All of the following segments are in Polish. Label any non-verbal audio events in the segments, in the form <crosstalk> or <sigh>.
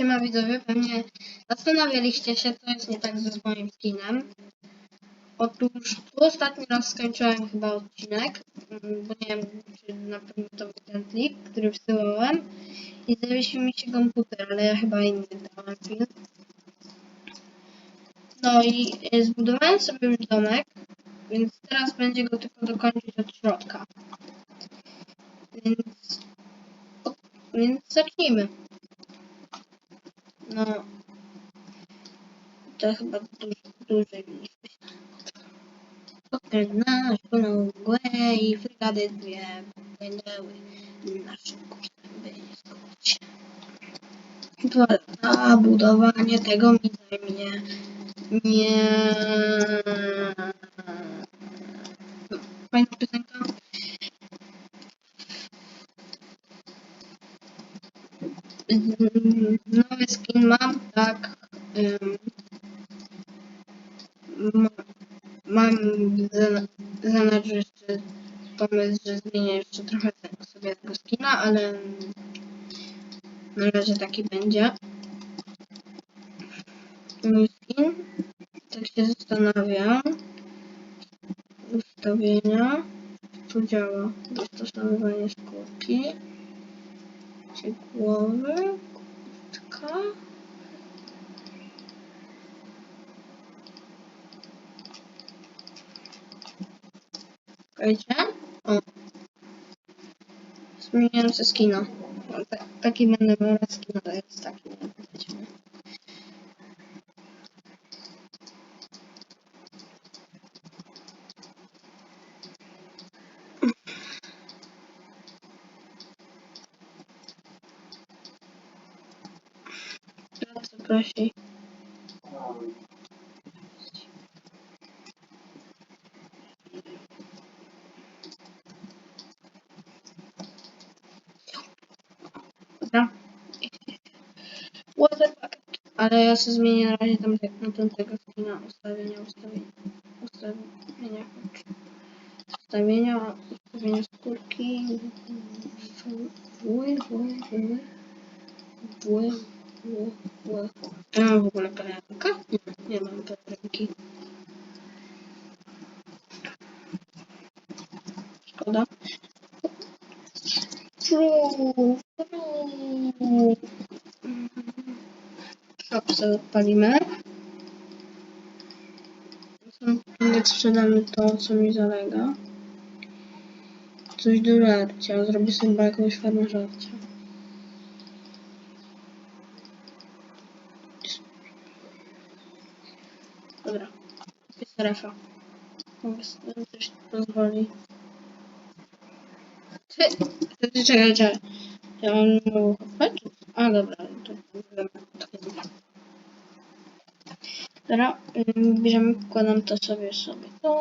Siema widzowie, pewnie zastanawialiście się, co jest nie tak z moim skinem. Otóż tu ostatni raz skończyłem chyba odcinek, mm, bo nie wiem, czy na pewno to był ten plik, który wsyłałem i zawiesił mi się komputer, ale ja chyba inny dałem film. No i y, zbudowałem sobie już domek, więc teraz będzie go tylko dokończyć od środka. Więc, więc zacznijmy. No. To chyba dużo, dłużej niż myślałem. Okręt nasz płynął mgłę i frygady dwie płynęły naszym kursem, by nie zgubić się. Lata budowanie tego mi zajmie nie... Fajna piosenka. Mm, Skin mam, tak. Mam za- zanadrzu jeszcze pomysł, że zmienię jeszcze trochę tego sobie tego skina, ale na razie taki będzie. Mój skin. Tak się zastanawiam. Ustawienia. Tu działa dostosowywanie skórki. Czy głowy. Kurtka. Czekajcie. O. Zmieniłem ze skina. No, ta- Taki będę raz skina, to jest taki. nie powiedzmy. Prosi. Dobra. What the? Ale ja sobie zmienię na razie tam te- na tamtego skina ustawienia, ustawienia, ustawienia, ustawienia, ustawienia skórki, wły, wły, wły, wły, wły. Ja mam w ogóle pelerynkę? Nie, nie mam pelerynki. Szkoda. Shop sobie odpalimy. Jak sprzedamy to, co mi zalega. Coś do żarcia. Zrobię sobie jakąś formę żarcia. Dobra. Jest refa. Coś pozwoli. Ty, ty, czekaj, czekaj. Ja mam mało HP? A, dobra, to chyba. Dobra, ym, bierzemy, wkładam to sobie, sobie tu,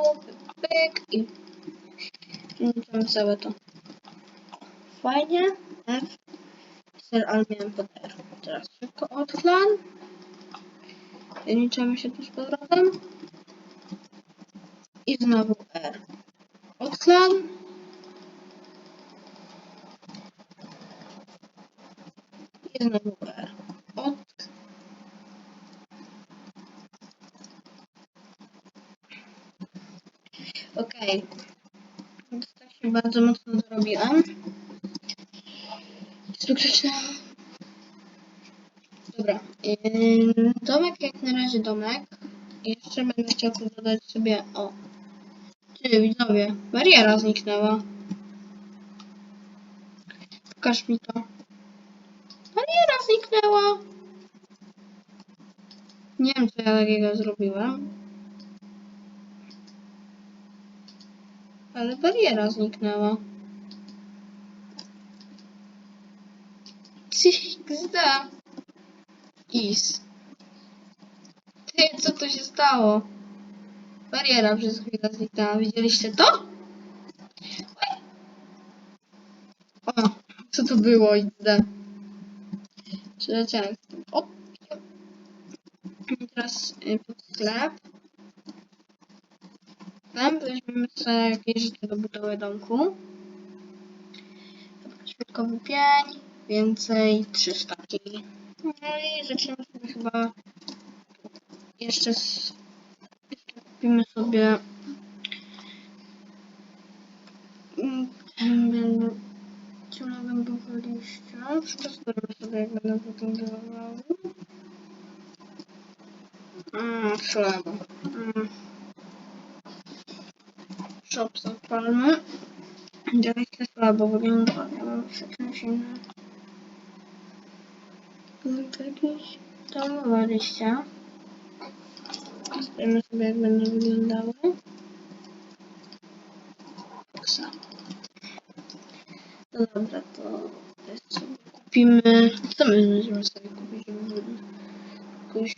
pyk i włączamy całe to. Fajnie, F, ser, ale miałem pod R. Teraz szybko odchlan. Liczymy się tu z powrotem. I znowu R. Odchlan. I znowu R. Od. Okej. Więc tak się bardzo mocno zrobiłem. Spektyczne. Dobra. Domek jak na razie domek. Jeszcze będę chciał dodać sobie. O. Ty widzowie. Bariera zniknęła. Pokaż mi to. Bariera zniknęła. Nie wiem co ja takiego zrobiłem. Ale bariera zniknęła. XD. Is. Ty, co tu się stało? Bariera przez chwilę zniknęła. Widzieliście to? O, co to było? XD. Przyleciałem. O. Teraz y, pod sklep. Tam weźmiemy sobie jakieś rzeczy do budowy domku. Środkowy pień. Więcej 300 kg. No i zaczniemy sobie chyba jeszcze z... Jeszcze kupimy sobie mm, ciągle będą liścia. Przetestujemy sobie jak będą wyglądały. Mmm, słabo. Mm. Shop są palmy. Dialekty słabo wyglądają. Muszę czymś innym. To jakieś domowe liścia. Sprawdzimy sobie jak będą wyglądały. No dobra, to sobie kupimy. Co my będziemy sobie kupić, jakoś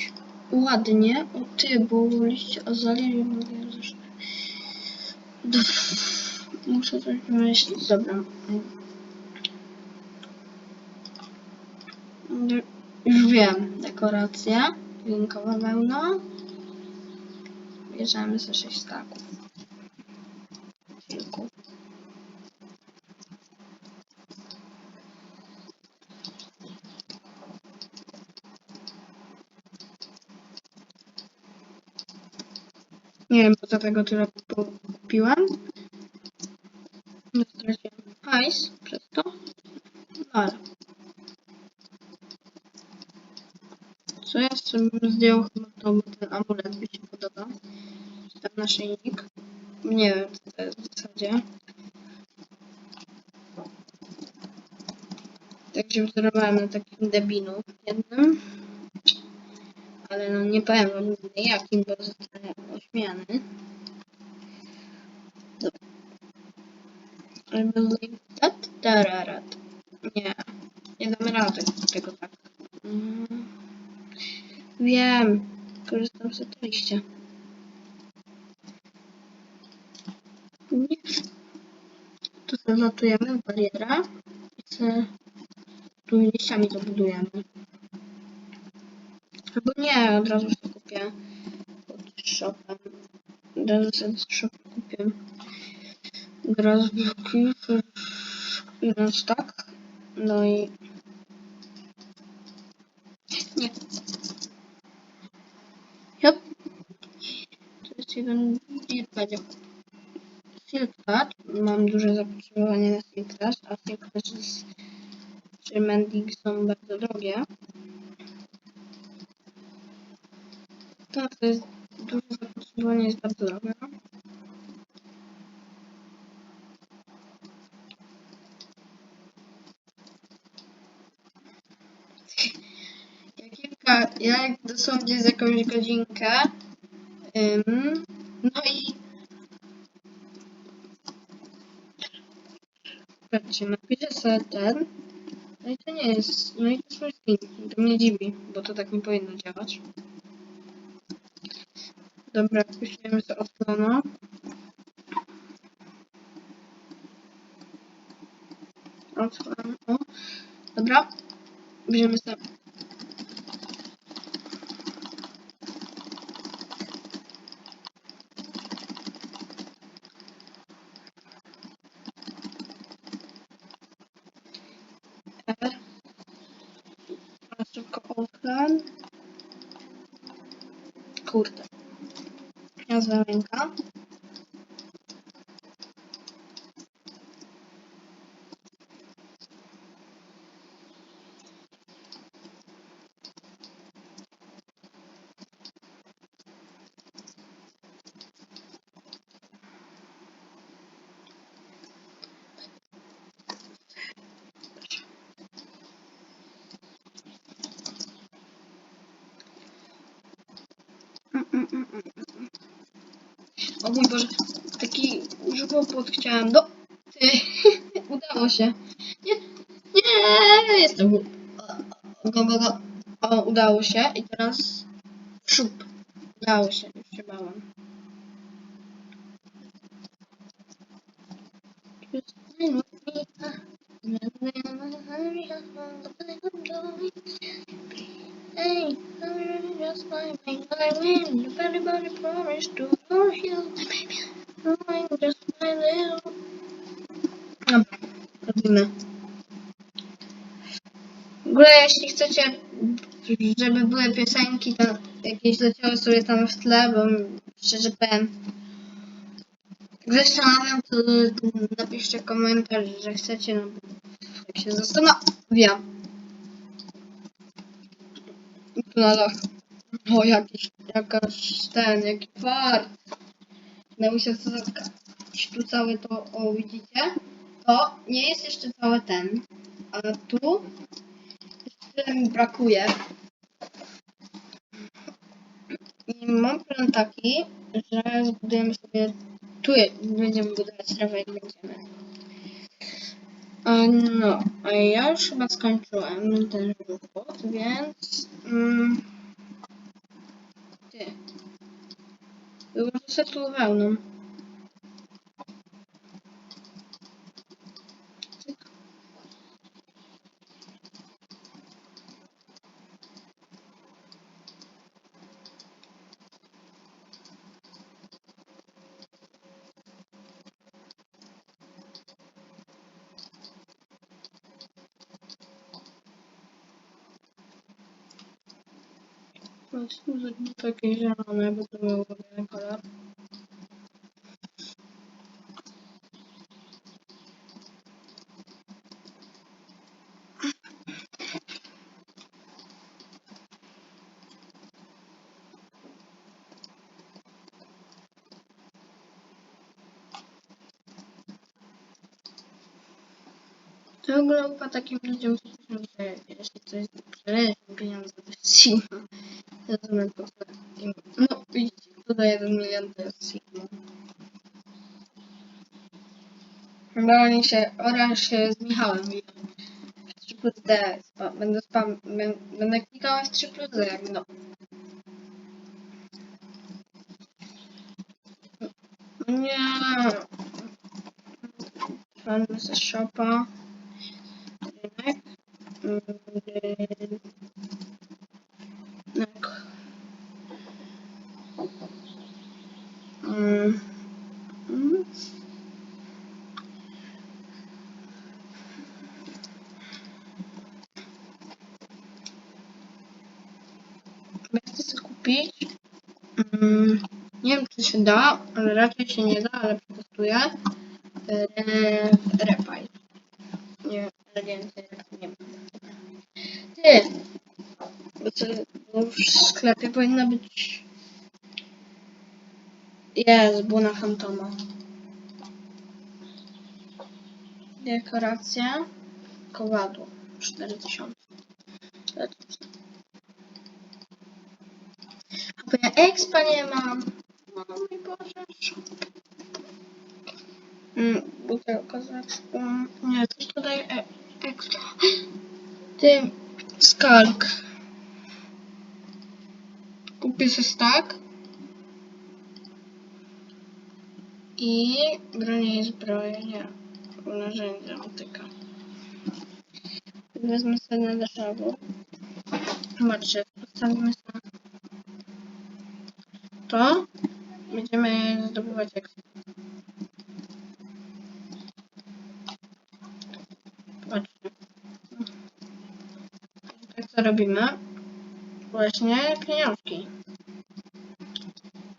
ładnie? O ty, bo liście azalii mówię zresztą. Muszę coś wymyślić. Dobra. Już wiem. Dekoracja. Linkowa wełna. Bierzemy ze 6 staków. Kilku. Nie wiem, po tego tyle straciłem hajs przez to. No ale. Co ja sobie bym zdjął chyba to, bo ten amulet mi się podoba. Tam naszyjnik. Nie wiem, co to jest w zasadzie. Tak się wzorowałem na takim debinu jednym. Ale no nie powiem wam nigdy jakim, bo zostanę ośmiany. Dobra. I believe that. Tararat. Nie. Nie damy rady tego tak. Mm. Wiem. Korzystam z oczywiście. Nie. Tu sobie latujemy w barierę i sobie tymi liściami to budujemy. Albo nie, od razu sobie kupię pod shopem. Od razu sobie z shopu kupię grazówki. Jeden stak. No i... Nie. Yep. To jest silkpad. Silkpad. Mam duże zapotrzebowanie na silkpad, a silkpad jest... Czy mending są bardzo drogie. To jest duże zapotrzebowanie, jest bardzo drogie. Ja kilka, ja jak dosłownie z jakąś godzinkę, no i patrzcie, napiszę sobie ten, no i to nie jest, no i to jest mój skin, to mnie dziwi, bo to tak nie powinno działać. Dobra, puścimy sobie osłonę. Dobra, bierzemy sobie новинка. O mój Boże, taki żywopłot chciałem. No, ty, <laughs> udało się. Nie, nie, jestem. Go, go, go. O, udało się i teraz szup. Udało się, Dobra, robimy. W ogóle, jeśli chcecie żeby były piosenki tam jakieś leciały sobie tam w tle, bo szczerze powiem, jak zastanawiam, to napiszcie komentarz, że chcecie, no jak się zastanawiam. Tu na. O, jakiś, jakaś ten, jaki fart. Miał się zatka. Tu całe to, o widzicie? To nie jest jeszcze cały ten. A tu tyle mi brakuje. I mam plan taki, że zbudujemy sobie tu będziemy budować trawę jak będziemy. No, a ja już chyba skończyłem ten żywot, więc... Mm, ty. Wyłożę tu wełną. Cyk. Po prostu zrobię takie zielone, bo to był ulubiony kolor. To ufa takim ludziom, że jeśli coś przeleży pieniądze do Sigma, to rozumiem po co im... No widzicie, kto da 1 milion to jest Sigma. Oni się, się z Michałem biją. 3 plus D, spa, będę spam, będę, będę klikał w 3 plus D, jak no. Nie. Mamy ze shopa. Rynek. Rynek. Mm. Mm. Ja Chcę sobie kupić. Mm. Nie wiem, czy się da, ale raczej się nie da, ale przetestuję. Re, repaj. Nie, ale więcej nie wiem. Ty! Bo, to, w sklepie powinno być... Jest, buna fantoma. Dekoracja. Kowadło. 4000. Lecimy. A bo ja expa nie mam. Mój Boże. Mm, butelka z. Nie, coś tutaj e expa. Ty, skalk. Kupię sobie stack. I bronię i zbroję, nie. Narzędzia, motyka. Wezmę sobie na deszczowo. Zobaczcie, postawimy sobie to. Będziemy zdobywać ekstra. Zobaczcie. Tak co robimy? Właśnie pieniążki.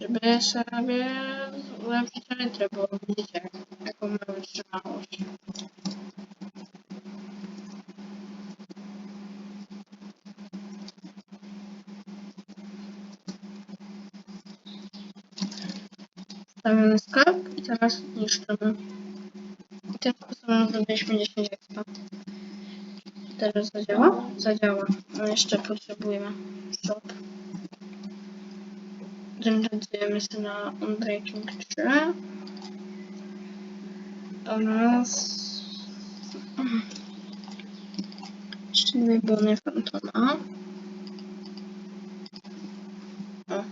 Żeby sobie ulepszyć elytrę, bo widzicie, jaką mamy wytrzymałość. Stawiamy skarb i teraz niszczymy. I tym sposobem zrobiliśmy 10 expa. Teraz zadziała? Zadziała. Ale jeszcze potrzebujemy shop. Zręczujemy się na Unbreaking 3. Oraz... Cztery bony fantoma. O.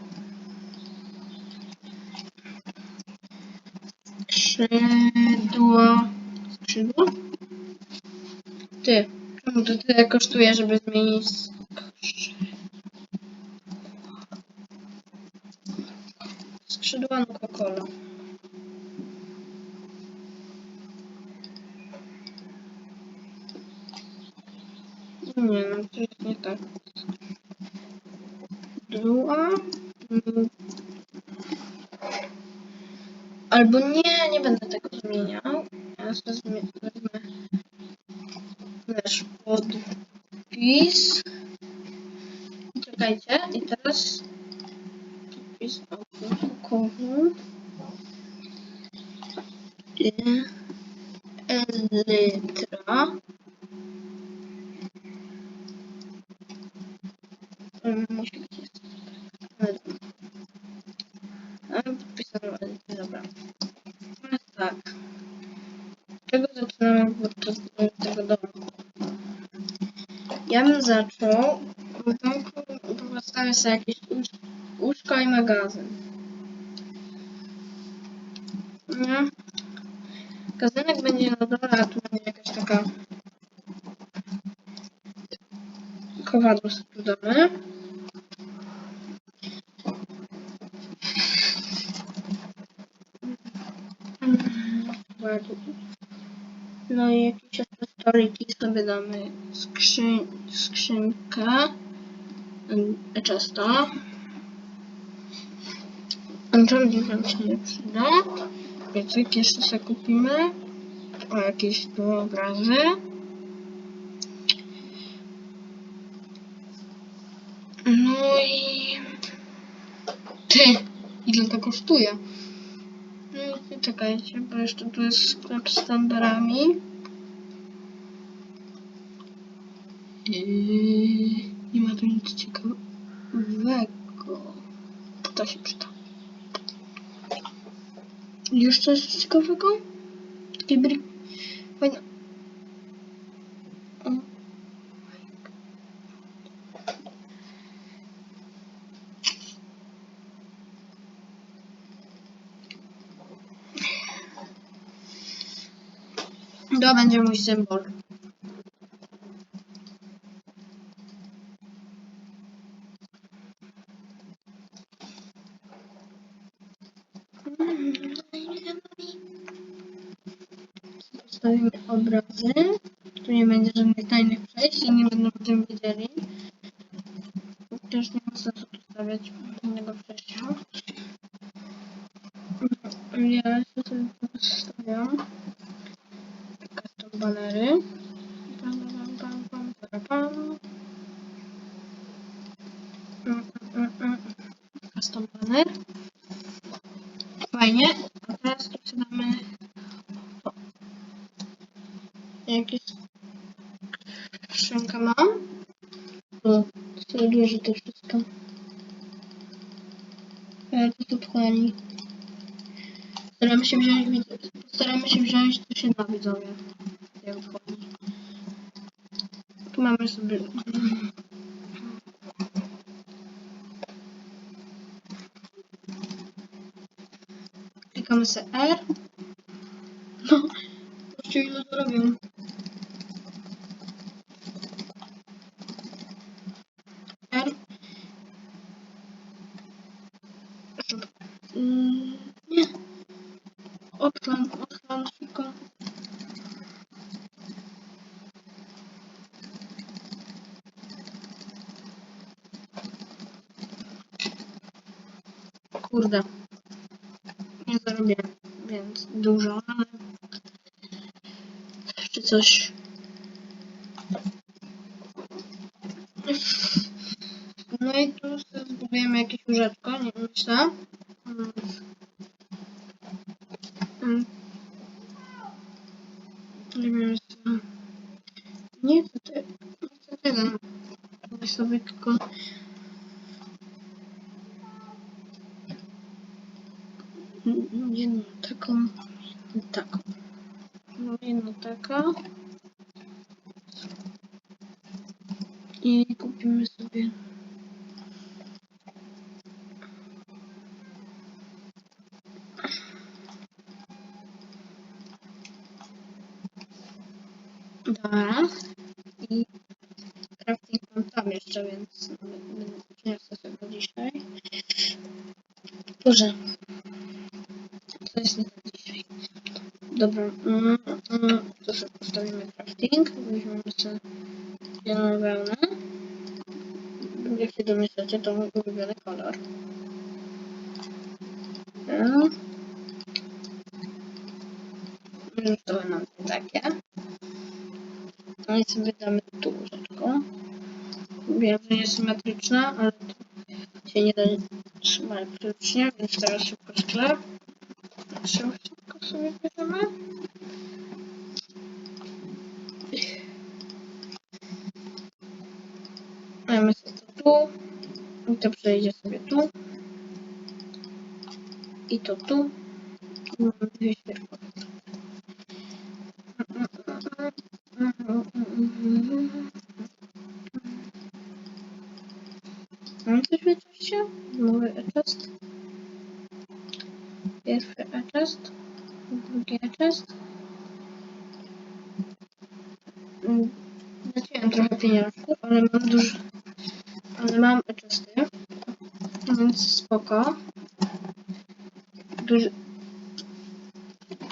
Skrzydło... Skrzydło? Ty. Czemu to tyle kosztuje, żeby zmienić skrzydło? Skrzydła no Coca-Cola. Nie no, to jest nie tak. była. Mm. Albo nie, nie będę tego zmieniał. Ja sobie zmie- wezmę nasz podpis. I Czekajcie, i teraz obowiązkowy. I Elytra. Musi być jest. Podpisano dobra. Teraz tak. Czego zaczynamy podczas tego domu? Ja bym zaczął postawię sobie jakieś łóż- łóżko i magazyn. Nie? Magazynek będzie na dole, a tu będzie jakaś taka kowadło sobie damy. No i jakieś jeszcze stoliki sobie damy skrzyn skrzynkę często. Enchantment nam się nie przyda. Piecyk jeszcze sobie kupimy. O jakieś tu obrazy. No i... Ty! Ile to kosztuje? No i czekajcie, bo jeszcze tu jest sklep z tenderami. Yy, nie ma tu nic ciekawego. To się przyda. Jeszcze coś ciekawego? Takie brik... To będzie mój symbol. Postawimy obrazy. Tu nie będzie żadnych tajnych przejść i nie będą o tym wiedzieli. Też nie ma sensu tu stawiać innego przejścia. Ja się sobie stawiam. Klikamy sobie R. No, zobaczcie ile to robią. R. Żeby- Mm, Nie. Odklan, odklan szybko. Kurde. Nie zarobię, więc dużo, ale czy coś. No i tu zbudujemy jakieś łóżeczko, nie myślę. Mm. Mm. Nie wiem, co... Nie chcę, te... nie tego. Mogę sobie tylko... Mm, Jedną taką i taką. No, Jedną taka. I kupimy sobie... Dobra. I crafting mam tam jeszcze, więc przyniosę sobie dzisiaj. Boże. To jest na dzisiaj. Dobra. Mm, mm, to sobie postawimy crafting. Weźmiemy sobie wełnę. Jak się domyślacie, to mój ulubiony kolor. No. Już to mam takie. No i sobie damy tu łóżeczko. Wiem, że niesymetryczna, ale to się nie da symetrycznie, więc teraz szybko sklep. Szybko sobie bierzemy. Mamy sobie to tu. I to przejdzie sobie tu. I to tu. I mamy dwie świerkowe. Mam coś wyjście? Nowy e-test. Pierwszy e-test. Drugi e-test. Mm, Zaciąłem trochę pieniążków, ale mam dużo. Ale mam e-testy. Więc spoko. Duży...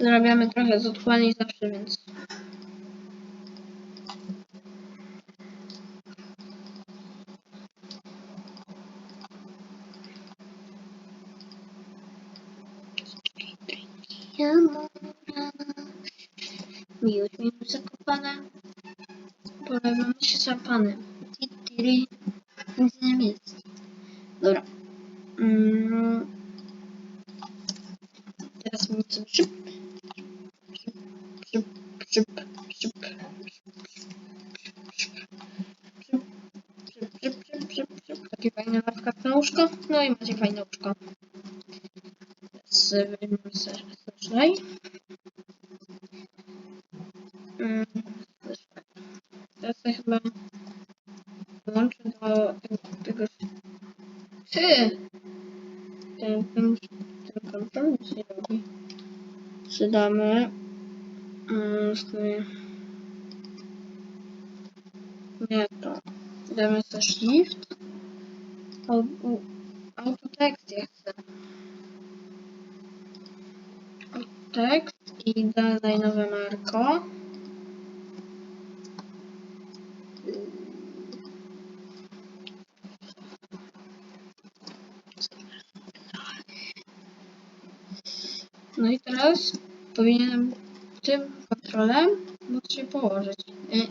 Zarabiamy trochę z otchłani zawsze, więc Miłość mi zakopana. Polewamy się szarpanem. Tiri. Nic nie jest. Dobra. Mm. Teraz mi coś szyb. Szyb, szyb, szyb, Takie fajne wartka na łóżko. No i macie fajne łóżko. Teraz wyjmę sobie tutaj. Przydamy mm, nie to. Damy sobie shift. Autotekst ja chcę. Tekst i dalej nowe marko. No i teraz powinienem tym kontrolem móc się położyć. Y.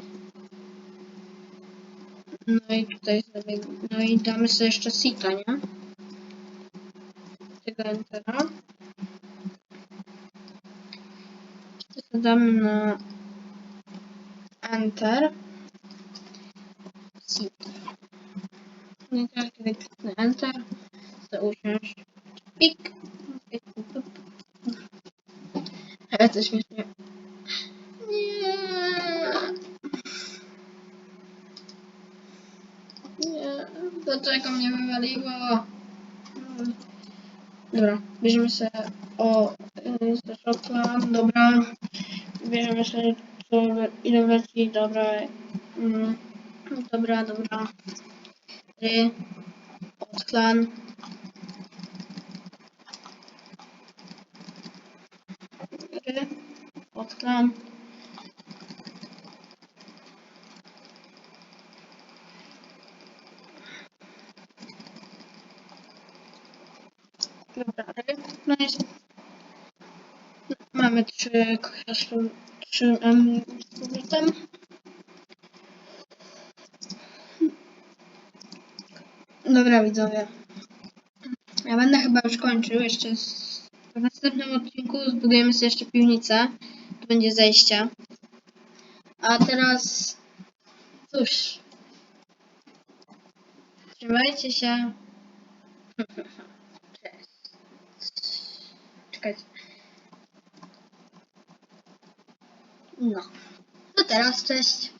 No i tutaj sobie, no i damy sobie jeszcze sita, nie? Tego entera. Zadamy na Enter. Sit. No i teraz kiedy kliknę Enter, chcę usiąść. Pik. Pik. Ale to śmiesznie. Nie. Nie. Dlaczego mnie Dobra, bierzemy sobie o y, ze dobra. Bierzemy sobie co le- ile leci, dobra. Mm, dobra, dobra. Ry, odklan. Ry, odklan. Dobra, ry. No jest. Mamy trzy hasło, trzy z powrotem. Dobra widzowie. Ja będę chyba już kończył. Jeszcze z... w następnym odcinku zbudujemy sobie jeszcze piwnicę. Tu będzie zejście. A teraz cóż. Trzymajcie się. Cześć. Czekajcie. No. To teraz cześć.